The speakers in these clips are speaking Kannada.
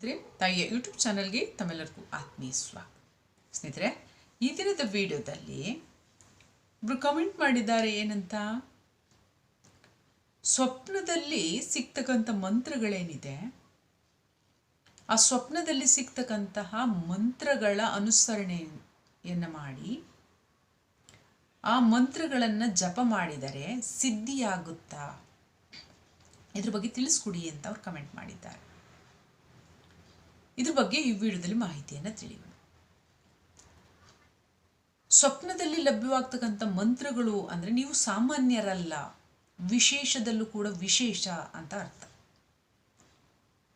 ಸ್ನೇಹಿತರೆ, ತಾಯಿಯ ಯೂಟ್ಯೂಬ್ ಚಾನಲ್ಗೆ ತಮ್ಮೆಲ್ಲರಿಗೂ ಆತ್ಮೀಯ ಸ್ವಾಗತ. ಸ್ನೇಹಿತರೆ, ಈ ದಿನದ ವಿಡಿಯೋದಲ್ಲಿ ಒಬ್ರು ಕಮೆಂಟ್ ಮಾಡಿದ್ದಾರೆ ಏನಂತ? ಸ್ವಪ್ನದಲ್ಲಿ ಸಿಗ್ತಕ್ಕಂಥ ಮಂತ್ರಗಳೇನಿದೆ? ಆ ಸ್ವಪ್ನದಲ್ಲಿ ಸಿಗ್ತಕ್ಕಂತಹ ಮಂತ್ರಗಳ ಅನುಸರಣೆಯನ್ನು ಮಾಡಿ, ಆ ಮಂತ್ರಗಳನ್ನು ಜಪ ಮಾಡಿದರೆ ಸಿದ್ಧಿಯಾಗುತ್ತಾ? ಇದ್ರ ಬಗ್ಗೆ ತಿಳಿಸ್ಕೊಡಿ ಅಂತ ಅವ್ರು ಕಮೆಂಟ್ ಮಾಡಿದ್ದಾರೆ. ಇದ್ರ ಬಗ್ಗೆ ಈ ವಿಡಿಯೋದಲ್ಲಿ ಮಾಹಿತಿಯನ್ನು ತಿಳಿಯೋಣ. ಸ್ವಪ್ನದಲ್ಲಿ ಲಭ್ಯವಾಗ್ತಕ್ಕಂಥ ಮಂತ್ರಗಳು ಅಂದರೆ ನೀವು ಸಾಮಾನ್ಯರಲ್ಲ, ವಿಶೇಷದಲ್ಲೂ ಕೂಡ ವಿಶೇಷ ಅಂತ ಅರ್ಥ.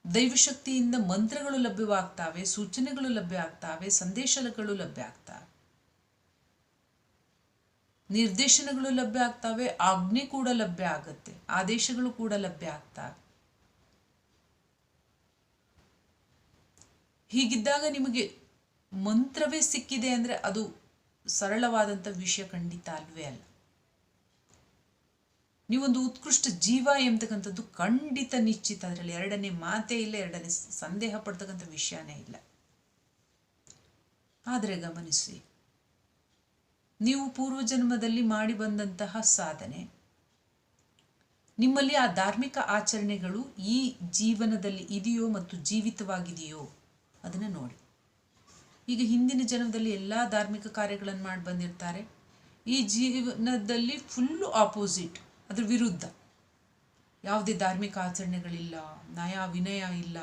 ದೈವಶಕ್ತಿಯಿಂದ ಮಂತ್ರಗಳು ಲಭ್ಯವಾಗ್ತಾವೆ, ಸೂಚನೆಗಳು ಲಭ್ಯ ಆಗ್ತಾವೆ ಸಂದೇಶಗಳು ಲಭ್ಯ ಆಗ್ತಾವೆ ನಿರ್ದೇಶನಗಳು ಲಭ್ಯ ಆಗ್ತಾವೆ ಆಜ್ಞೆ ಕೂಡ ಲಭ್ಯ ಆಗುತ್ತೆ, ಆದೇಶಗಳು ಕೂಡ ಲಭ್ಯ ಆಗ್ತವೆ. ಹೀಗಿದ್ದಾಗ ನಿಮಗೆ ಮಂತ್ರವೇ ಸಿಕ್ಕಿದೆ ಅಂದರೆ ಅದು ಸರಳವಾದಂಥ ವಿಷಯ ಖಂಡಿತ ಅಲ್ವೇ ಅಲ್ಲ. ನೀವೊಂದು ಉತ್ಕೃಷ್ಟ ಜೀವ ಎಂಬತಕ್ಕಂಥದ್ದು ಖಂಡಿತ ನಿಶ್ಚಿತ. ಅದರಲ್ಲಿ ಎರಡನೇ ಮಾತೇ ಇಲ್ಲ, ಎರಡನೇ ಸಂದೇಹ ಪಡ್ತಕ್ಕಂಥ ವಿಷಯನೇ ಇಲ್ಲ. ಆದರೆ ಗಮನಿಸಿ, ನೀವು ಪೂರ್ವಜನ್ಮದಲ್ಲಿ ಮಾಡಿ ಬಂದಂತಹ ಸಾಧನೆ, ನಿಮ್ಮಲ್ಲಿ ಆ ಧಾರ್ಮಿಕ ಆಚರಣೆಗಳು ಈ ಜೀವನದಲ್ಲಿ ಇದೆಯೋ ಮತ್ತು ಜೀವಿತವಾಗಿದೆಯೋ ಅದನ್ನು ನೋಡಿ. ಈಗ ಹಿಂದಿನ ಜನ್ಮದಲ್ಲಿ ಎಲ್ಲ ಧಾರ್ಮಿಕ ಕಾರ್ಯಗಳನ್ನು ಮಾಡಿ ಬಂದಿರ್ತಾರೆ. ಈ ಜೀವನದಲ್ಲಿ ಫುಲ್ಲು ಆಪೋಸಿಟ್ ಅದ್ರ ವಿರುದ್ಧ. ಯಾವುದೇ ಧಾರ್ಮಿಕ ಆಚರಣೆಗಳಿಲ್ಲ ನಯ ವಿನಯ ಇಲ್ಲ,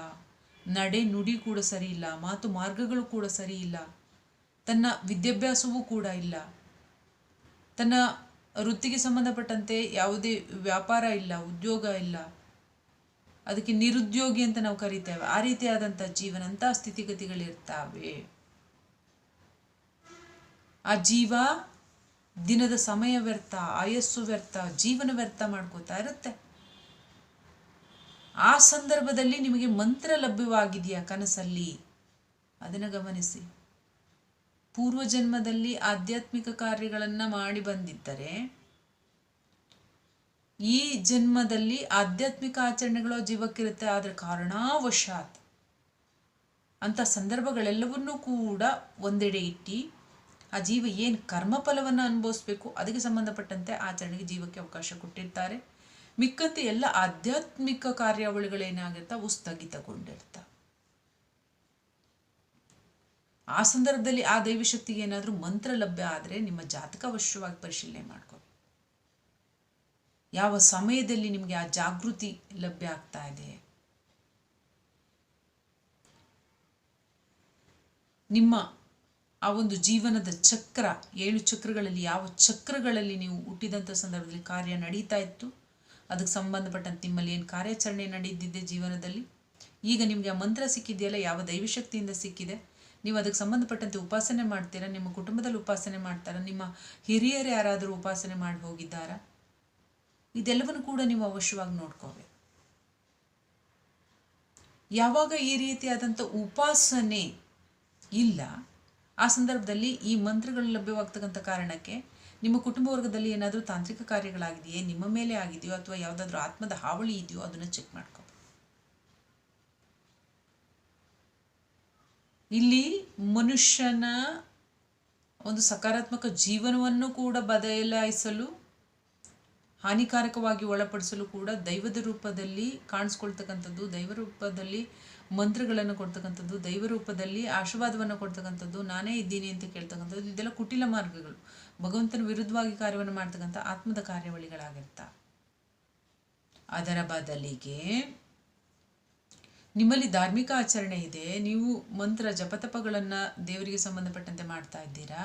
ನಡೆ ನುಡಿ ಕೂಡ ಸರಿ ಇಲ್ಲ, ಮಾತು ಮಾರ್ಗಗಳು ಕೂಡ ಸರಿ ಇಲ್ಲ, ತನ್ನ ವಿದ್ಯಾಭ್ಯಾಸವೂ ಕೂಡ ಇಲ್ಲ, ತನ್ನ ವೃತ್ತಿಗೆ ಸಂಬಂಧಪಟ್ಟಂತೆ ಯಾವುದೇ ವ್ಯಾಪಾರ ಇಲ್ಲ, ಉದ್ಯೋಗ ಇಲ್ಲ ಅದಕ್ಕೆ ನಿರುದ್ಯೋಗಿ ಅಂತ ನಾವು ಕರಿತೇವೆ. ಆ ರೀತಿಯಾದಂಥ ಜೀವನ ಅಂತ ಸ್ಥಿತಿಗತಿಗಳಿರ್ತಾವೆ. ಆ ಜೀವ ದಿನದ ಸಮಯ ವ್ಯರ್ಥ, ಆಯಸ್ಸು ವ್ಯರ್ಥ, ಜೀವನ ವ್ಯರ್ಥ ಮಾಡ್ಕೋತಾ ಇರುತ್ತೆ. ಆ ಸಂದರ್ಭದಲ್ಲಿ ನಿಮಗೆ ಮಂತ್ರ ಲಭ್ಯವಾಗಿದೆಯಾ ಕನಸಲ್ಲಿ? ಅದನ್ನು ಗಮನಿಸಿ. ಪೂರ್ವಜನ್ಮದಲ್ಲಿ ಆಧ್ಯಾತ್ಮಿಕ ಕಾರ್ಯಗಳನ್ನು ಮಾಡಿ ಬಂದಿದ್ದರೆ ಈ ಜನ್ಮದಲ್ಲಿ ಆಧ್ಯಾತ್ಮಿಕ ಆಚರಣೆಗಳು ಜೀವಕ್ಕಿರುತ್ತೆ. ಆದರೆ ಕಾರಣಾವಶಾತ್ ಅಂಥ ಸಂದರ್ಭಗಳೆಲ್ಲವನ್ನೂ ಕೂಡ ಒಂದೆಡೆ ಇಟ್ಟು ಆ ಜೀವ ಏನು ಕರ್ಮಫಲವನ್ನು ಅನುಭವಿಸ್ಬೇಕು, ಅದಕ್ಕೆ ಸಂಬಂಧಪಟ್ಟಂತೆ ಆಚರಣೆಗೆ ಜೀವಕ್ಕೆ ಅವಕಾಶ ಕೊಟ್ಟಿರ್ತಾರೆ. ಮಿಕ್ಕಂತೆ ಎಲ್ಲ ಆಧ್ಯಾತ್ಮಿಕ ಕಾರ್ಯಾವಳಿಗಳೇನಾಗಿರ್ತಾವೆ ಅವು ಸ್ಥಗಿತಗೊಂಡಿರ್ತಾವೆ ಆ ಸಂದರ್ಭದಲ್ಲಿ ಆ ದೈವಶಕ್ತಿಗೆ ಏನಾದರೂ ಮಂತ್ರ ಲಭ್ಯ ಆದರೆ ನಿಮ್ಮ ಜಾತಕ ಅವಶ್ಯವಾಗಿ ಪರಿಶೀಲನೆ ಮಾಡ್ಕೋ ಯಾವ ಸಮಯದಲ್ಲಿ ನಿಮಗೆ ಆ ಜಾಗೃತಿ ಲಭ್ಯ ಆಗ್ತಾ ಇದೆ? ನಿಮ್ಮ ಆ ಒಂದು ಜೀವನದ ಚಕ್ರ, ಏಳು ಚಕ್ರಗಳಲ್ಲಿ ಯಾವ ಚಕ್ರಗಳಲ್ಲಿ ನೀವು ಹುಟ್ಟಿದಂಥ ಸಂದರ್ಭದಲ್ಲಿ ಕಾರ್ಯ ನಡೀತಾ ಇತ್ತು? ಅದಕ್ಕೆ ಸಂಬಂಧಪಟ್ಟಂತೆ ನಿಮ್ಮಲ್ಲಿ ಏನು ಕಾರ್ಯಾಚರಣೆ ನಡೆದಿದ್ದೆ ಜೀವನದಲ್ಲಿ? ಈಗ ನಿಮಗೆ ಆ ಮಂತ್ರ ಸಿಕ್ಕಿದೆಯಲ್ಲ, ಯಾವ ದೈವಶಕ್ತಿಯಿಂದ ಸಿಕ್ಕಿದೆ? ನೀವು ಅದಕ್ಕೆ ಸಂಬಂಧಪಟ್ಟಂತೆ ಉಪಾಸನೆ ಮಾಡ್ತೀರಾ? ನಿಮ್ಮ ಕುಟುಂಬದಲ್ಲಿ ಉಪಾಸನೆ ಮಾಡ್ತಾರಾ? ನಿಮ್ಮ ಹಿರಿಯರು ಯಾರಾದರೂ ಉಪಾಸನೆ ಮಾಡಿ ಹೋಗಿದ್ದಾರಾ? ಇದೆಲ್ಲವನ್ನು ಕೂಡ ನೀವು ಅವಶ್ಯವಾಗಿ ನೋಡ್ಕೋಬೇಕು. ಯಾವಾಗ ಈ ರೀತಿಯಾದಂಥ ಉಪಾಸನೆ ಇಲ್ಲ, ಆ ಸಂದರ್ಭದಲ್ಲಿ ಈ ಮಂತ್ರಗಳು ಲಭ್ಯವಾಗ್ತಕ್ಕಂಥ ಕಾರಣಕ್ಕೆ ನಿಮ್ಮ ಕುಟುಂಬ ವರ್ಗದಲ್ಲಿ ಏನಾದರೂ ತಾಂತ್ರಿಕ ಕಾರ್ಯಗಳಾಗಿದೆಯೇ, ನಿಮ್ಮ ಮೇಲೆ ಆಗಿದೆಯೋ ಅಥವಾ ಯಾವುದಾದ್ರೂ ಆತ್ಮದ ಹಾವಳಿ ಇದೆಯೋ ಅದನ್ನು ಚೆಕ್ ಮಾಡ್ಕೋಬೇಕು ಇಲ್ಲಿ ಮನುಷ್ಯನ ಒಂದು ಸಕಾರಾತ್ಮಕ ಜೀವನವನ್ನು ಕೂಡ ಬದಲಾಯಿಸಲು ಹಾನಿಕಾರಕವಾಗಿ ಒಳಪಡಿಸಲು ಕೂಡ ದೈವದ ರೂಪದಲ್ಲಿ ಕಾಣಿಸ್ಕೊಳ್ತಕ್ಕಂಥದ್ದು, ದೈವ ರೂಪದಲ್ಲಿ ಮಂತ್ರಗಳನ್ನು ಕೊಡ್ತಕ್ಕಂಥದ್ದು, ದೈವ ರೂಪದಲ್ಲಿ ಆಶೀರ್ವಾದವನ್ನು ಕೊಡ್ತಕ್ಕಂಥದ್ದು, ನಾನೇ ಇದ್ದೀನಿ ಅಂತ ಕೇಳ್ತಕ್ಕಂಥದ್ದು, ಇದೆಲ್ಲ ಕುಟಿಲ ಮಾರ್ಗಗಳು. ಭಗವಂತನ ವಿರುದ್ಧವಾಗಿ ಕಾರ್ಯವನ್ನು ಮಾಡ್ತಕ್ಕಂಥ ಆತ್ಮದ ಕಾರ್ಯವಳಿಗಳಾಗಿರ್ತ. ಅದರ ಬದಲಿಗೆ ನಿಮ್ಮಲ್ಲಿ ಧಾರ್ಮಿಕ ಆಚರಣೆ ಇದೆ, ನೀವು ಮಂತ್ರ, ಜಪತಪಗಳನ್ನು ದೇವರಿಗೆ ಸಂಬಂಧಪಟ್ಟಂತೆ ಮಾಡ್ತಾ ಇದ್ದೀರಾ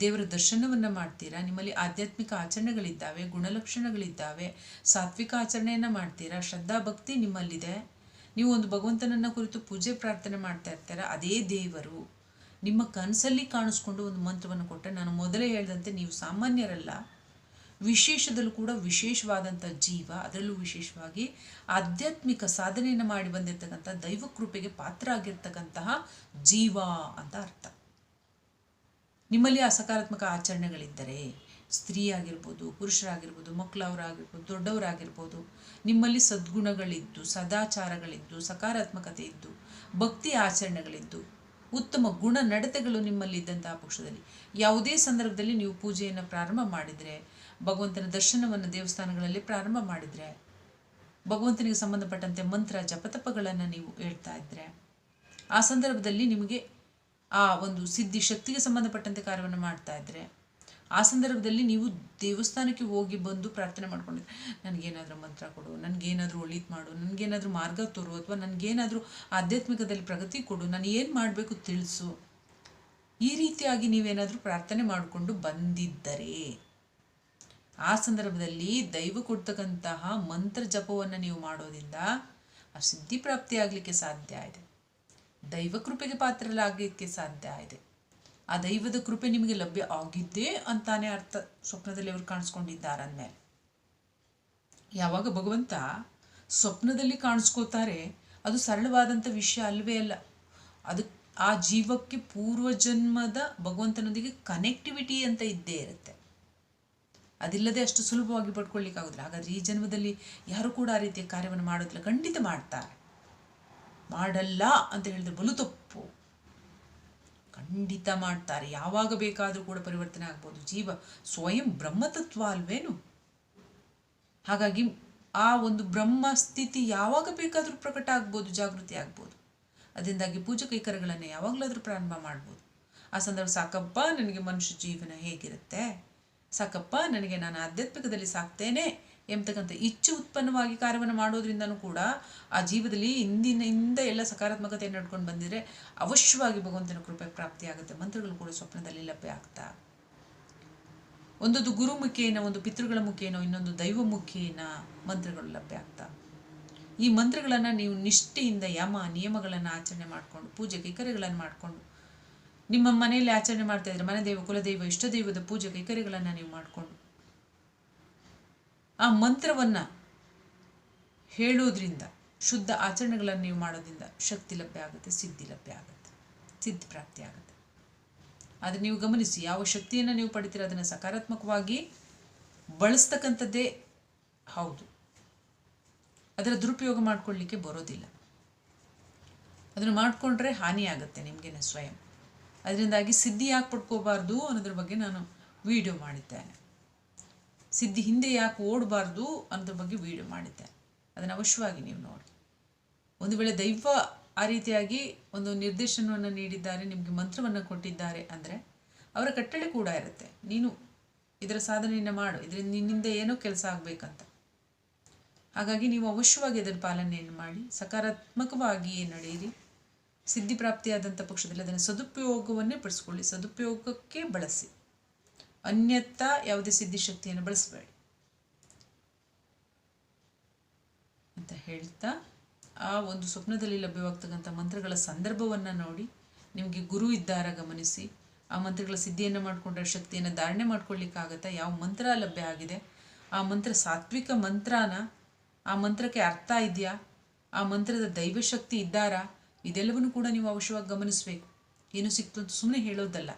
ದೇವರ ದರ್ಶನವನ್ನು ಮಾಡ್ತೀರಾ? ನಿಮ್ಮಲ್ಲಿ ಆಧ್ಯಾತ್ಮಿಕ ಆಚರಣೆಗಳಿದ್ದಾವೆ, ಗುಣಲಕ್ಷಣಗಳಿದ್ದಾವೆ, ಸಾತ್ವಿಕ ಆಚರಣೆಯನ್ನು ಮಾಡ್ತೀರಾ? ಶ್ರದ್ಧಾ ಭಕ್ತಿ ನಿಮ್ಮಲ್ಲಿದೆ. ನೀವು ಒಂದು ಭಗವಂತನನ್ನು ಕುರಿತು ಪೂಜೆ, ಪ್ರಾರ್ಥನೆ ಮಾಡ್ತಾ ಇರ್ತೀರ? ಅದೇ ದೇವರು. ನಿಮ್ಮ ಕನಸಲ್ಲಿ ಕಾಣಿಸ್ಕೊಂಡು ಒಂದು ಮಂತ್ರವನ್ನು ಕೊಟ್ಟರೆ ನಾನು ಮೊದಲೇ ಹೇಳಿದಂತೆ ನೀವು ಸಾಮಾನ್ಯರಲ್ಲ. ವಿಶೇಷದಲ್ಲೂ ಕೂಡ ವಿಶೇಷವಾದಂಥ ಜೀವ, ಅದರಲ್ಲೂ ವಿಶೇಷವಾಗಿ ಆಧ್ಯಾತ್ಮಿಕ ಸಾಧನೆಯನ್ನು ಮಾಡಿ ಬಂದಿರತಕ್ಕಂಥ ದೈವಕೃಪೆಗೆ ಪಾತ್ರ ಆಗಿರ್ತಕ್ಕಂತಹ ಜೀವ ಅಂತ ಅರ್ಥ. ನಿಮ್ಮಲ್ಲಿ ಆ ಸಕಾರಾತ್ಮಕ ಆಚರಣೆಗಳಿದ್ದರೆ ಸ್ತ್ರೀ ಆಗಿರ್ಬೋದು ಪುರುಷರಾಗಿರ್ಬೋದು, ಮಕ್ಕಳವರಾಗಿರ್ಬೋದು, ದೊಡ್ಡವರಾಗಿರ್ಬೋದು, ನಿಮ್ಮಲ್ಲಿ ಸದ್ಗುಣಗಳಿದ್ದು, ಸದಾಚಾರಗಳಿದ್ದು ಸಕಾರಾತ್ಮಕತೆ ಇದ್ದು ಭಕ್ತಿ ಆಚರಣೆಗಳಿದ್ದು, ಉತ್ತಮ ಗುಣ ನಡತೆಗಳು ನಿಮ್ಮಲ್ಲಿ ಇದ್ದಂತಹ ಪಕ್ಷದಲ್ಲಿ. ಯಾವುದೇ ಸಂದರ್ಭದಲ್ಲಿ ನೀವು ಪೂಜೆಯನ್ನು ಪ್ರಾರಂಭ ಮಾಡಿದರೆ, ಭಗವಂತನ ದರ್ಶನವನ್ನು ದೇವಸ್ಥಾನಗಳಲ್ಲಿ ಪ್ರಾರಂಭ ಮಾಡಿದರೆ, ಭಗವಂತನಿಗೆ ಸಂಬಂಧಪಟ್ಟಂತೆ ಮಂತ್ರ, ಜಪತಪಗಳನ್ನು ನೀವು ಹೇಳ್ತಾ ಇದ್ದರೆ ಆ ಸಂದರ್ಭದಲ್ಲಿ ನಿಮಗೆ ಆ ಒಂದು ಸಿದ್ಧಿ ಶಕ್ತಿಗೆ ಸಂಬಂಧಪಟ್ಟಂತೆ ಕಾರ್ಯವನ್ನು ಮಾಡ್ತಾ ಇದ್ದರೆ ಆ ಸಂದರ್ಭದಲ್ಲಿ ನೀವು ದೇವಸ್ಥಾನಕ್ಕೆ ಹೋಗಿ ಬಂದು ಪ್ರಾರ್ಥನೆ ಮಾಡ್ಕೊಂಡಿದ್ರೆ, ನನಗೇನಾದರೂ ಮಂತ್ರ ಕೊಡು, ನನಗೇನಾದರೂ ಒಳಿತು ಮಾಡು, ನನಗೇನಾದರೂ ಮಾರ್ಗ ತೋರು ಅಥವಾ ನನಗೇನಾದರೂ ಆಧ್ಯಾತ್ಮಿಕದಲ್ಲಿ ಪ್ರಗತಿ ಕೊಡು, ನಾನು ಏನು ಮಾಡಬೇಕು ತಿಳಿಸು. ಈ ರೀತಿಯಾಗಿ ನೀವೇನಾದರೂ ಪ್ರಾರ್ಥನೆ ಮಾಡಿಕೊಂಡು ಬಂದಿದ್ದರೆ, ಆ ಸಂದರ್ಭದಲ್ಲಿ ದೈವ ಕೊಡ್ತಕ್ಕಂತಹ ಮಂತ್ರ ಜಪವನ್ನು ನೀವು ಮಾಡೋದ್ರಿಂದ ಆ ಸಿದ್ಧಿ ಪ್ರಾಪ್ತಿಯಾಗಲಿಕ್ಕೆ ಸಾಧ್ಯ ಇದೆ. ದೈವ ಕೃಪೆಗೆ ಪಾತ್ರರಾಗಲಿಕ್ಕೆ ಸಾಧ್ಯ ಇದೆ. ಆ ದೈವದ ಕೃಪೆ ನಿಮಗೆ ಲಭ್ಯ ಆಗಿದ್ದೇ ಅಂತಾನೆ ಅರ್ಥ ಸ್ವಪ್ನದಲ್ಲಿ ಅವರು ಕಾಣಿಸ್ಕೊಂಡಿದ್ದಾರೆ ಅಂದಮೇಲೆ. ಯಾವಾಗ ಭಗವಂತ ಸ್ವಪ್ನದಲ್ಲಿ ಕಾಣಿಸ್ಕೋತಾರೆ ಅದು ಸರಳವಾದಂಥ ವಿಷಯ ಅಲ್ವೇ ಅಲ್ಲ. ಅದು ಆ ಜೀವಕ್ಕೆ ಪೂರ್ವಜನ್ಮದ ಭಗವಂತನೊಂದಿಗೆ ಕನೆಕ್ಟಿವಿಟಿ ಅಂತ ಇದ್ದೇ ಇರುತ್ತೆ. ಅದಿಲ್ಲದೆ ಅಷ್ಟು ಸುಲಭವಾಗಿ ಪಡ್ಕೊಳ್ಳಿಕ್ಕಾಗೋದಿಲ್ಲ ಹಾಗಾದ್ರೆ ಈ ಜನ್ಮದಲ್ಲಿ ಯಾರು ಕೂಡ ಆ ರೀತಿಯ ಕಾರ್ಯವನ್ನು ಮಾಡೋದಿಲ್ಲ. ಖಂಡಿತ ಮಾಡ್ತಾರೆ. ಮಾಡಲ್ಲ ಅಂತ ಹೇಳಿದ್ರೆ ಬಲು ತಪ್ಪು. ಖಂಡಿತ ಮಾಡ್ತಾರೆ. ಯಾವಾಗ ಬೇಕಾದರೂ ಕೂಡ ಪರಿವರ್ತನೆ ಆಗ್ಬೋದು. ಜೀವ ಸ್ವಯಂ ಬ್ರಹ್ಮತತ್ವ ಅಲ್ವೇನು? ಹಾಗಾಗಿ ಆ ಒಂದು ಬ್ರಹ್ಮ ಸ್ಥಿತಿ ಯಾವಾಗ ಬೇಕಾದರೂ ಪ್ರಕಟ ಆಗ್ಬೋದು, ಜಾಗೃತಿ ಆಗ್ಬೋದು. ಅದರಿಂದಾಗಿ ಪೂಜಾ ಕೈಕರಗಳನ್ನು ಯಾವಾಗಲಾದರೂ ಪ್ರಾರಂಭ ಮಾಡ್ಬೋದು. ಆ ಸಂದರ್ಭ ಸಾಕಪ್ಪ, ನನಗೆ ಮನುಷ್ಯ ಜೀವನ ಹೇಗಿರುತ್ತೆ? ಸಾಕಪ್ಪ, ನನಗೆ ನಾನು ಆಧ್ಯಾತ್ಮಿಕದಲ್ಲಿ ಸಾಕ್ತೇನೆ. ಎಂಬತಕ್ಕಂಥ ಇಚ್ಛು ಉತ್ಪನ್ನವಾಗಿ ಕಾರ್ಯವನ್ನು ಮಾಡೋದ್ರಿಂದನೂ ಕೂಡ ಆ ಜೀವದಲ್ಲಿ ಇಂದಿನಿಂದ ಎಲ್ಲ ಸಕಾರಾತ್ಮಕತೆಯನ್ನು ನಡ್ಕೊಂಡು ಬಂದಿದ್ರೆ ಅವಶ್ಯವಾಗಿ ಭಗವಂತನ ಕೃಪೆ ಪ್ರಾಪ್ತಿಯಾಗುತ್ತೆ. ಮಂತ್ರಗಳು ಕೂಡ ಸ್ವಪ್ನದಲ್ಲಿ ಲಭ್ಯ ಆಗ್ತಾ. ಒಂದೊಂದು ಗುರು ಒಂದು ಪಿತೃಗಳ ಮುಖೇನೋ, ಇನ್ನೊಂದು ದೈವ ಮುಖೇನ ಮಂತ್ರಗಳು ಲಭ್ಯ ಆಗ್ತಾ. ಈ ಮಂತ್ರಗಳನ್ನು ನೀವು ನಿಷ್ಠೆಯಿಂದ ಯಮ, ನಿಯಮಗಳನ್ನು ಆಚರಣೆ ಮಾಡಿಕೊಂಡು, ಪೂಜೆ ಕೈಕರ್ಯಗಳನ್ನು ಮಾಡಿಕೊಂಡು, ನಿಮ್ಮ ಮನೆಯಲ್ಲಿ ಆಚರಣೆ ಮಾಡ್ತಾ ಇದ್ರೆ ಮನೆ ದೇವ, ಕುಲದೈವ ಇಷ್ಟ ದೈವದ ಪೂಜೆ ಕೈಕರ್ಯಗಳನ್ನು ನೀವು ಮಾಡಿಕೊಂಡು ಆ ಮಂತ್ರವನ್ನು ಹೇಳೋದ್ರಿಂದ ಶುದ್ಧ ಆಚರಣೆಗಳನ್ನು ನೀವು ಮಾಡೋದ್ರಿಂದ ಶಕ್ತಿ ಲಭ್ಯ ಆಗುತ್ತೆ, ಸಿದ್ಧಿ ಲಭ್ಯ ಆಗುತ್ತೆ, ಸಿದ್ಧಿ ಪ್ರಾಪ್ತಿ ಆಗುತ್ತೆ. ಆದರೆ ನೀವು ಗಮನಿಸಿ, ಯಾವ ಶಕ್ತಿಯನ್ನು ನೀವು ಪಡಿತೀರ ಅದನ್ನು ಸಕಾರಾತ್ಮಕವಾಗಿ ಬಳಸ್ತಕ್ಕಂಥದ್ದೇ ಹೌದು. ಅದರ ದುರುಪಯೋಗ ಮಾಡ್ಕೊಳ್ಳಿಕ್ಕೆ ಬರೋದಿಲ್ಲ. ಅದನ್ನು ಮಾಡಿಕೊಂಡ್ರೆ ಹಾನಿಯಾಗುತ್ತೆ ನಿಮಗೇನೆ ಸ್ವಯಂ. ಅದರಿಂದಾಗಿ ಸಿದ್ಧಿ ಯಾಕೆ ಪಡ್ಕೋಬಾರ್ದು ಅನ್ನೋದ್ರ ಬಗ್ಗೆ ನಾನು ವಿಡಿಯೋ ಮಾಡಿದ್ದೇನೆ. ಸಿದ್ಧಿ ಹಿಂದೆ ಯಾಕೆ ಓಡಬಾರ್ದು ಅನ್ನೋದ್ರ ಬಗ್ಗೆ ವಿಡಿಯೋ ಮಾಡಿದ್ದೆ. ಅದನ್ನು ಅವಶ್ಯವಾಗಿ ನೀವು ನೋಡಿ. ಒಂದು ವೇಳೆ ದೈವ ಆ ರೀತಿಯಾಗಿ ಒಂದು ನಿರ್ದೇಶನವನ್ನು ನೀಡಿದ್ದಾರೆ, ನಿಮಗೆ ಮಂತ್ರವನ್ನು ಕೊಟ್ಟಿದ್ದಾರೆ ಅಂದರೆ ಅವರ ಕಟ್ಟಳೆ ಕೂಡ ಇರುತ್ತೆ. ನೀನು ಇದರ ಸಾಧನೆಯನ್ನು ಮಾಡು. ಇದರಿಂದ ನಿನ್ನಿಂದ ಏನೋ ಕೆಲಸ ಆಗಬೇಕಂತ. ಹಾಗಾಗಿ ನೀವು ಅವಶ್ಯವಾಗಿ ಅದರ ಪಾಲನೆಯನ್ನು ಮಾಡಿ ಸಕಾರಾತ್ಮಕವಾಗಿ ನಡೆಯಿರಿ. ಸಿದ್ಧಿ ಪ್ರಾಪ್ತಿಯಾದಂಥ ಪಕ್ಷದಲ್ಲಿ ಅದನ್ನು ಸದುಪಯೋಗವನ್ನೇ ಪಡಿಸ್ಕೊಳ್ಳಿ. ಸದುಪಯೋಗಕ್ಕೆ ಬಳಸಿ. ಅನ್ಯಥ ಯಾವುದೇ ಸಿದ್ಧಿಶಕ್ತಿಯನ್ನು ಬಳಸಬೇಡಿ. ಅಂತ ಹೇಳ್ತಾ, ಆ ಒಂದು ಸ್ವಪ್ನದಲ್ಲಿ ಲಭ್ಯವಾಗ್ತಕ್ಕಂಥ ಮಂತ್ರಗಳ ಸಂದರ್ಭವನ್ನು ನೋಡಿ, ನಿಮಗೆ ಗುರು ಇದ್ದಾರ ಗಮನಿಸಿ, ಆ ಮಂತ್ರಗಳ ಸಿದ್ಧಿಯನ್ನು ಮಾಡಿಕೊಂಡ್ರೆ, ಶಕ್ತಿಯನ್ನು ಧಾರಣೆ ಮಾಡ್ಕೊಳ್ಳಿಕ್ಕಾಗತ್ತಾ ಯಾವ ಮಂತ್ರ ಲಭ್ಯ ಆಗಿದೆ? ಆ ಮಂತ್ರ ಸಾತ್ವಿಕ ಮಂತ್ರನ? ಆ ಮಂತ್ರಕ್ಕೆ ಅರ್ಥ ಇದೆಯಾ? ಆ ಮಂತ್ರದ ದೈವಶಕ್ತಿ ಇದ್ದಾರಾ? ಇದೆಲ್ಲವನ್ನು ಕೂಡ ನೀವು ಅವಶ್ಯವಾಗಿ ಗಮನಿಸಬೇಕು. ಏನು ಸಿಕ್ತು ಅಂತ ಸುಮ್ಮನೆ ಹೇಳೋದಲ್ಲ.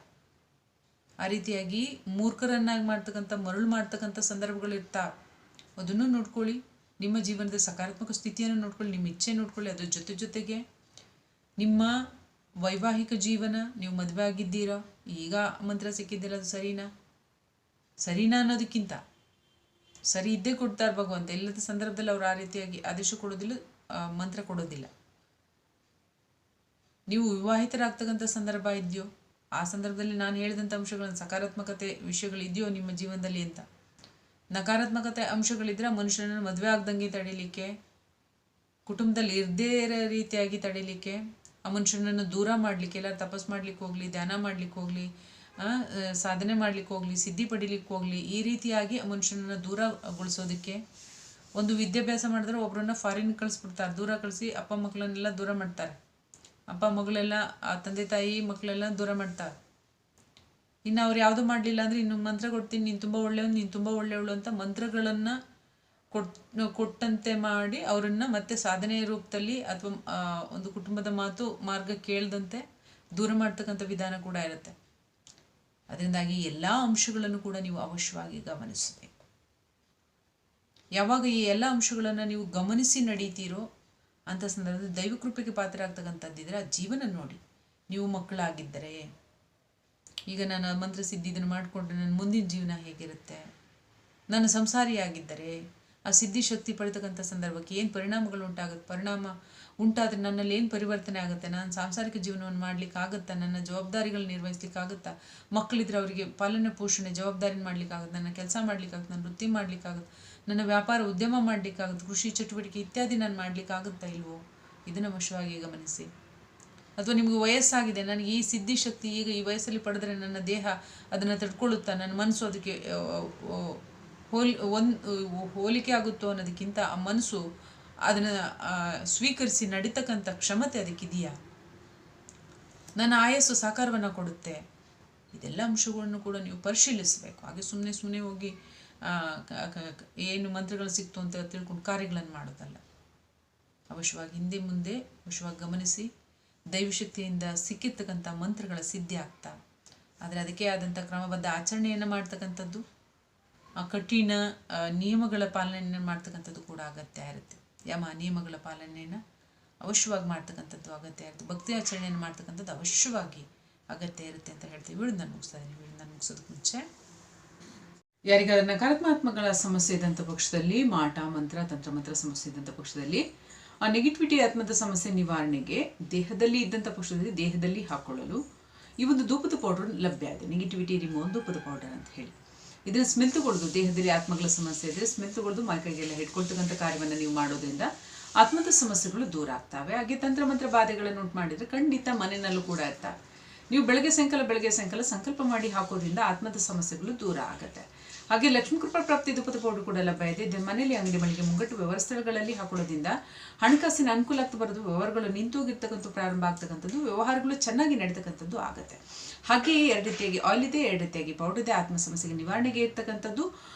ಆ ರೀತಿಯಾಗಿ ಮೂರ್ಖರನ್ನಾಗಿ ಮಾಡ್ತಕ್ಕಂಥ, ಮರಳು ಮಾಡ್ತಕ್ಕಂಥ ಸಂದರ್ಭಗಳು ಇರ್ತಾ, ಅದನ್ನು ನೋಡ್ಕೊಳ್ಳಿ. ನಿಮ್ಮ ಜೀವನದ ಸಕಾರಾತ್ಮಕ ಸ್ಥಿತಿಯನ್ನು ನೋಡ್ಕೊಳ್ಳಿ, ನಿಮ್ಮ ಇಚ್ಛೆ ನೋಡ್ಕೊಳ್ಳಿ, ಅದ್ರ ಜೊತೆ ಜೊತೆಗೆ ನಿಮ್ಮ ವೈವಾಹಿಕ ಜೀವನ, ನೀವು ಮದುವೆ ಆಗಿದ್ದೀರಾ? ಈಗ ಮಂತ್ರ ಸಿಕ್ಕಿದ್ದೀರ ಅದು ಸರಿನಾ? ಸರಿನಾ ಅನ್ನೋದಕ್ಕಿಂತ ಸರಿ ಇದ್ದೇ ಕೊಡ್ತಾರೆ ಭಗವಂತ. ಎಲ್ಲದ ಸಂದರ್ಭದಲ್ಲಿ ಅವ್ರು ಆ ರೀತಿಯಾಗಿ ಆದೇಶ ಕೊಡೋದಿಲ್ಲ ಮಂತ್ರ ಕೊಡೋದಿಲ್ಲ. ನೀವು ವಿವಾಹಿತರಾಗ್ತಕ್ಕಂಥ ಸಂದರ್ಭ ಇದೆಯೋ? ಆ ಸಂದರ್ಭದಲ್ಲಿ ನಾನು ಹೇಳಿದಂಥ ಅಂಶಗಳನ್ನು ಸಕಾರಾತ್ಮಕತೆ ವಿಷಯಗಳಿದೆಯೋ ನಿಮ್ಮ ಜೀವನದಲ್ಲಿ ಅಂತ. ನಕಾರಾತ್ಮಕತೆ ಅಂಶಗಳಿದ್ರೆ ಮನುಷ್ಯನನ್ನು ಮದುವೆ ಆಗ್ದಂಗೆ ತಡೀಲಿಕ್ಕೆ, ಕುಟುಂಬದಲ್ಲಿ ಇರದೇ ಇರೋ ರೀತಿಯಾಗಿ ತಡೀಲಿಕ್ಕೆ, ಆ ಮನುಷ್ಯನನ್ನು ದೂರ ಮಾಡಲಿಕ್ಕೆ ಎಲ್ಲ ತಪಸ್ ಮಾಡ್ಲಿಕ್ಕೆ ಹೋಗಲಿ, ಧ್ಯಾನ ಮಾಡ್ಲಿಕ್ಕೆ ಹೋಗಲಿ ಸಾಧನೆ ಮಾಡ್ಲಿಕ್ಕೆ ಹೋಗಲಿ, ಸಿದ್ಧಿ ಪಡಿಲಿಕ್ಕೆ ಹೋಗಲಿ, ಈ ರೀತಿಯಾಗಿ ಆ ಮನುಷ್ಯನನ್ನು ದೂರಗೊಳಿಸೋದಕ್ಕೆ ಒಂದು ವಿದ್ಯಾಭ್ಯಾಸ ಮಾಡಿದ್ರೆ ಒಬ್ಬರನ್ನ ಫಾರಿನ್ ಕಳಿಸ್ಬಿಡ್ತಾರೆ. ದೂರ ಕಳಿಸಿ ಅಪ್ಪ ಮಕ್ಕಳನ್ನೆಲ್ಲ ದೂರ ಮಾಡ್ತಾರೆ. ಅಪ್ಪ ಮಗಳೆಲ್ಲ, ಆ ತಂದೆ ತಾಯಿ ಮಕ್ಕಳೆಲ್ಲ ದೂರ ಮಾಡ್ತಾರೆ. ಇನ್ನು ಅವ್ರು ಯಾವುದು ಮಾಡಲಿಲ್ಲ ಅಂದರೆ ಇನ್ನು ಮಂತ್ರ ಕೊಡ್ತೀನಿ, ನೀನು ತುಂಬ ಒಳ್ಳೆಯವನು, ನೀನು ತುಂಬ ಒಳ್ಳೆಯವಳು ಅಂತ ಮಂತ್ರಗಳನ್ನು ಕೊಟ್, ಕೊಟ್ಟಂತೆ ಮಾಡಿ ಅವರನ್ನು ಮತ್ತೆ ಸಾಧನೆಯ ರೂಪದಲ್ಲಿ ಅಥವಾ ಒಂದು ಕುಟುಂಬದ ಮಾತು ಮಾರ್ಗ ಕೇಳದಂತೆ ದೂರ ಮಾಡ್ತಕ್ಕಂಥ ವಿಧಾನ ಕೂಡ ಇರುತ್ತೆ. ಅದರಿಂದಾಗಿ ಎಲ್ಲ ಅಂಶಗಳನ್ನು ಕೂಡ ನೀವು ಅವಶ್ಯವಾಗಿ ಗಮನಿಸಬೇಕು. ಯಾವಾಗ ಈ ಎಲ್ಲ ಅಂಶಗಳನ್ನು ನೀವು ಗಮನಿಸಿ ನಡೀತೀರೋ ಅಂಥ ಸಂದರ್ಭದಲ್ಲಿ ದೈವ ಕೃಪೆಗೆ ಪಾತ್ರರಾಗ್ತಕ್ಕಂಥದ್ದಿದ್ರೆ ಆ ಜೀವನ ನೋಡಿ. ನೀವು ಮಕ್ಕಳಾಗಿದ್ದರೆ, ಈಗ ನಾನು ಮಂತ್ರ ಸಿದ್ಧಿ ಇದನ್ನು ಮಾಡಿಕೊಂಡ್ರೆ ನನ್ನ ಮುಂದಿನ ಜೀವನ ಹೇಗಿರುತ್ತೆ? ನಾನು ಸಂಸಾರಿಯಾಗಿದ್ದರೆ, ಆ ಸಿದ್ಧಿ ಶಕ್ತಿ ಪಡೆತಕ್ಕಂಥ ಸಂದರ್ಭಕ್ಕೆ ಏನು ಪರಿಣಾಮಗಳು ಉಂಟಾಗುತ್ತೆ ಪರಿಣಾಮ ಉಂಟಾದರೆ ನನ್ನಲ್ಲಿ ಏನು ಪರಿವರ್ತನೆ ಆಗುತ್ತೆ? ನಾನು ಸಾಂಸಾರಿಕ ಜೀವನವನ್ನು ಮಾಡ್ಲಿಕ್ಕೆ ಆಗುತ್ತಾ? ನನ್ನ ಜವಾಬ್ದಾರಿಗಳನ್ನ ನಿರ್ವಹಿಸ್ಲಿಕ್ಕೆ ಆಗುತ್ತಾ? ಮಕ್ಕಳಿದ್ರೆ ಅವರಿಗೆ ಪಾಲನೆ, ಪೋಷಣೆ ಜವಾಬ್ದಾರಿನ ಮಾಡ್ಲಿಕ್ಕಾಗುತ್ತೆ ನನ್ನ ಕೆಲಸ ಮಾಡ್ಲಿಕ್ಕಾಗುತ್ತೆ ನನ್ನ ವೃತ್ತಿ ಮಾಡ್ಲಿಕ್ಕಾಗುತ್ತೆ ನನ್ನ ವ್ಯಾಪಾರ ಉದ್ಯಮ ಮಾಡಲಿಕ್ಕಾಗುತ್ತೆ ಕೃಷಿ ಚಟುವಟಿಕೆ ಇತ್ಯಾದಿ ನಾನು ಮಾಡಲಿಕ್ಕಾಗುತ್ತಾ ಇಲ್ವೋ? ಇದನ್ನು ವಶವಾಗಿ ಗಮನಿಸಿ. ಅಥವಾ ನಿಮಗೆ ವಯಸ್ಸಾಗಿದೆ, ನನಗೆ ಈ ಸಿದ್ಧಿ ಶಕ್ತಿ ಈಗ ಈ ವಯಸ್ಸಲ್ಲಿ ಪಡೆದ್ರೆ ನನ್ನ ದೇಹ ಅದನ್ನು ತಡ್ಕೊಳ್ಳುತ್ತಾ, ನನ್ನ ಮನಸ್ಸು ಅದಕ್ಕೆ ಹೋಲ್, ಒಂದು ಹೋಲಿಕೆ ಆಗುತ್ತೋ ಅನ್ನೋದಕ್ಕಿಂತ ಆ ಮನಸ್ಸು ಅದನ್ನು ಸ್ವೀಕರಿಸಿ ನಡೀತಕ್ಕಂಥ ಕ್ಷಮತೆ ಅದಕ್ಕಿದೆಯಾ ನನ್ನ ಆಯಸ್ಸು ಸಾಕಾರವನ್ನು ಕೊಡುತ್ತೆ. ಇದೆಲ್ಲ ಅಂಶಗಳನ್ನು ಕೂಡ ನೀವು ಪರಿಶೀಲಿಸಬೇಕು. ಹಾಗೆ ಸುಮ್ಮನೆ ಸುಮ್ಮನೆ ಹೋಗಿ ಏನು ಮಂತ್ರಗಳು ಸಿಕ್ತು ಅಂತ ತಿಳ್ಕೊಂಡು ಕಾರ್ಯಗಳನ್ನು ಮಾಡೋದಲ್ಲ. ಅವಶ್ಯವಾಗಿ ಹಿಂದೆ ಮುಂದೆ ಅವಶ್ಯವಾಗಿ ಗಮನಿಸಿ ದೈವಶಕ್ತಿಯಿಂದ ಸಿಕ್ಕಿರ್ತಕ್ಕಂಥ ಮಂತ್ರಗಳ ಸಿದ್ಧಿ ಆಗ್ತಾ. ಆದರೆ ಅದಕ್ಕೆ ಆದಂಥ ಕ್ರಮಬದ್ಧ ಆಚರಣೆಯನ್ನು ಮಾಡ್ತಕ್ಕಂಥದ್ದು ಕಠಿಣ ನಿಯಮಗಳ ಪಾಲನೆಯನ್ನು ಮಾಡ್ತಕ್ಕಂಥದ್ದು ಕೂಡ ಅಗತ್ಯ ಇರುತ್ತೆ. ಯಮ ನಿಯಮಗಳ ಪಾಲನೆಯನ್ನು ಅವಶ್ಯವಾಗಿ ಮಾಡ್ತಕ್ಕಂಥದ್ದು ಅಗತ್ಯ ಇರುತ್ತೆ. ಭಕ್ತಿ ಆಚರಣೆಯನ್ನು ಮಾಡ್ತಕ್ಕಂಥದ್ದು ಅವಶ್ಯವಾಗಿ ಅಗತ್ಯ ಇರುತ್ತೆ ಅಂತ ಹೇಳ್ತೀವಿ. ನಾನು ಮುಗಿಸ್ತಾ ಇದ್ದೀನಿ. ನಾನು ಮುಗಿಸೋದಕ್ಕೆ ಮುಂಚೆ ಯಾರಿಗಾರ ನಕಾರಾತ್ಮಕಗಳ ಸಮಸ್ಯೆ ಇದ್ದಂಥ ಪಕ್ಷದಲ್ಲಿ ಮಾಟ, ಮಂತ್ರ ತಂತ್ರ ಮಂತ್ರ ಸಮಸ್ಯೆ ಇದ್ದಂಥ ಪಕ್ಷದಲ್ಲಿ, ಆ ನೆಗೆಟಿವಿಟಿ ಆತ್ಮದ ಸಮಸ್ಯೆ ನಿವಾರಣೆಗೆ ದೇಹದಲ್ಲಿ ಇದ್ದಂಥ ಪಕ್ಷದಲ್ಲಿ ದೇಹದಲ್ಲಿ ಹಾಕೊಳ್ಳಲು ಈ ಒಂದು ಧೂಪದ ಪೌಡರ್ ಲಭ್ಯ ಇದೆ. ನೆಗೆಟಿವಿಟಿ ರಿಮೂವ್ ಧೂಪದ ಪೌಡರ್ ಅಂತ ಹೇಳಿ. ಇದನ್ನು ಸ್ಮೆಲ್ ತಗೊಳ್ಳೋದು, ದೇಹದಲ್ಲಿ ಆತ್ಮಗಳ ಸಮಸ್ಯೆ ಇದ್ದರೆ ಸ್ಮೆಲ್ ತಗೊಳ್ಳೋದು ಮೈಕೈಗೆಲ್ಲ ಹಿಡ್ಕೊಳ್ತಕ್ಕಂಥ ಕಾರ್ಯವನ್ನು ನೀವು ಮಾಡೋದ್ರಿಂದ ಆತ್ಮದ ಸಮಸ್ಯೆಗಳು ದೂರ ಆಗ್ತವೆ. ಹಾಗೆ ತಂತ್ರ, ಮಂತ್ರ ಬಾಧೆಗಳನ್ನು ಉಂಟು ಮಾಡಿದರೆ ಖಂಡಿತ ಮನೆಯಲ್ಲೂ ಕೂಡ ಇರ್ತವೆ. ನೀವು ಬೆಳಗ್ಗೆ ಸಾಯಂಕಾಲ ಬೆಳಗ್ಗೆ ಸಾಯಂಕಾಲ ಸಂಕಲ್ಪ ಮಾಡಿ ಹಾಕೋದ್ರಿಂದ ಆತ್ಮದ ಸಮಸ್ಯೆಗಳು ದೂರ ಆಗುತ್ತೆ. ಹಾಗೆ ಲಕ್ಷ್ಮೀ ಕೃಪಾ ಪ್ರಾಪ್ತಿ ಧೂಪದ ಪೌಡರ್ ಕೂಡ ಲಭ್ಯ ಇದೆ. ಮನೆಯಲ್ಲಿ ಅಂಗಡಿ ಮಳಿಗೆ ಮುಂಗಟ್ಟು ವ್ಯವಸ್ಥೆಗಳಲ್ಲಿ ಹಾಕೊಳ್ಳೋದ್ರಿಂದ ಹಣಕಾಸಿನ ಅನುಕೂಲ ಆಗ್ತಾ ಬರೋದು, ವ್ಯವಹಾರಗಳು ನಿಂತೋಗಿರ್ತಕ್ಕಂಥ ಪ್ರಾರಂಭ ಆಗ್ತಕ್ಕಂಥದ್ದು, ವ್ಯವಹಾರಗಳು ಚೆನ್ನಾಗಿ ನಡೀತಕ್ಕಂಥದ್ದು ಆಗುತ್ತೆ. ಹಾಗೆಯೇ ಎರಡು ರೀತಿಯಾಗಿ ಆಯಿಲ್ ಇದೆ, ಎರಡು ರೀತಿಯಾಗಿ ಪೌಡರ್ ಇದೆ ಆತ್ಮ ಸಮಸ್ಯೆಗೆ ನಿವಾರಣೆಗೆ ಇರ್ತಕ್ಕಂಥದ್ದು.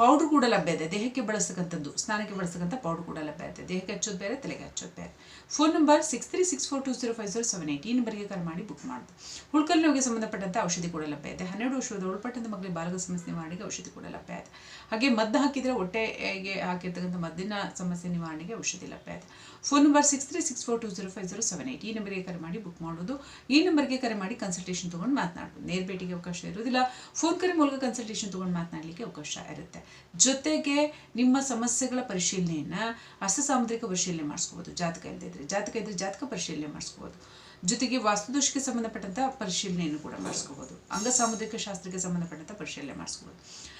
ಪೌಡ್ರ್ ಕೂಡ ಲಭ್ಯ ಇದೆ. ದೇಹಕ್ಕೆ ಬಳಸ್ತಕ್ಕಂಥದ್ದು ಸ್ನಾನಕ್ಕೆ ಬಳಸ್ತಕ್ಕಂಥ ಪೌಡ್ರ್ ಕೂಡ ಲಭ್ಯ ಇದೆ. ದೇಹಕ್ಕೆ ಹಚ್ಚೋದು ಬೇರೆ, ತಲೆಗೆ ಹಚ್ಚೋದು ಬೇರೆ. Phone number six three six four two zero five zero seven eight ಈ ನಂಬರ್ಗೆ ಕರೆ ಮಾಡಿ ಬುಕ್ ಮಾಡೋದು ಹುಳ್ಕಲ್ ನೋವಿಗೆ ಸಂಬಂಧಪಟ್ಟಂಥ ಔಷಧಿ ಕೂಡ ಲಭ್ಯ ಇದೆ. ಹನ್ನೆರಡು ವರ್ಷದ ಒಳಪಟ್ಟಂತ ಮಕ್ಕಳಿಗೆ ಬಾಲಕ ಸಮಸ್ಯೆ ನಿವಾರಣೆಗೆ ಔಷಧಿ ಕೂಡ ಲಭ್ಯ ಇದೆ. ಹಾಗೆ ಮದ್ದು ಹಾಕಿದರೆ ಹೊಟ್ಟೆಗೆ ಹಾಕಿರ್ತಕ್ಕಂಥ ಮದ್ದಿನ ಸಮಸ್ಯೆ ನಿವಾರಣೆಗೆ ಔಷಧಿ ಲಭ್ಯ ಇದೆ. Phone number six three six four two zero five zero seven eight ಈ ನಂಬರ್ಗೆ ಕರೆ ಮಾಡಿ ಬುಕ್ ಮಾಡೋದು. ಈ ನಂಬರ್ಗೆ ಕರೆ ಮಾಡಿ ಕನ್ಸಲ್ಟೇಷನ್ ತೊಗೊಂಡು ಮಾತನಾಡ್ಬೋದು. ನೇರ ಭೇಟಿಗೆ ಅವಕಾಶ ಇರೋದಿಲ್ಲ ಫೋನ್ ಕರೆ ಮೂಲಕ ಕನ್ಸಲ್ಟೇಷನ್ ತೊಗೊಂಡು ಮಾತನಾಡಲಿಕ್ಕೆ ಅವಕಾಶ ಇರುತ್ತೆ. ಜೊತೆಗೆ ನಿಮ್ಮ ಸಮಸ್ಯೆಗಳ ಪರಿಶೀಲನೆಯನ್ನು ಅಸಸಾಮುದ್ರಿಕ ಸಾಮುದ್ರಿಕ ಪರಿಶೀಲನೆ ಮಾಡಿಸ್ಕೋಬೋದು. ಜಾತಕ ಇಲ್ಲದಿದ್ದರೆ ಜಾತಕ ಇದ್ದರೆ ಜಾತಕ ಪರಿಶೀಲನೆ ಮಾಡಿಸ್ಕೋಬೋದು. ಜೊತೆಗೆ ವಾಸ್ತುದೋಷಕ್ಕೆ ಸಂಬಂಧಪಟ್ಟಂಥ ಪರಿಶೀಲನೆಯನ್ನು ಕೂಡ ಮಾಡಿಸ್ಕೋಬೋದು. ಅಂಗ ಸಾಮುದ್ರಿಕ ಶಾಸ್ತ್ರಕ್ಕೆ ಸಂಬಂಧಪಟ್ಟಂಥ ಪರಿಶೀಲನೆ ಮಾಡಿಸ್ಕೋಬೋದು.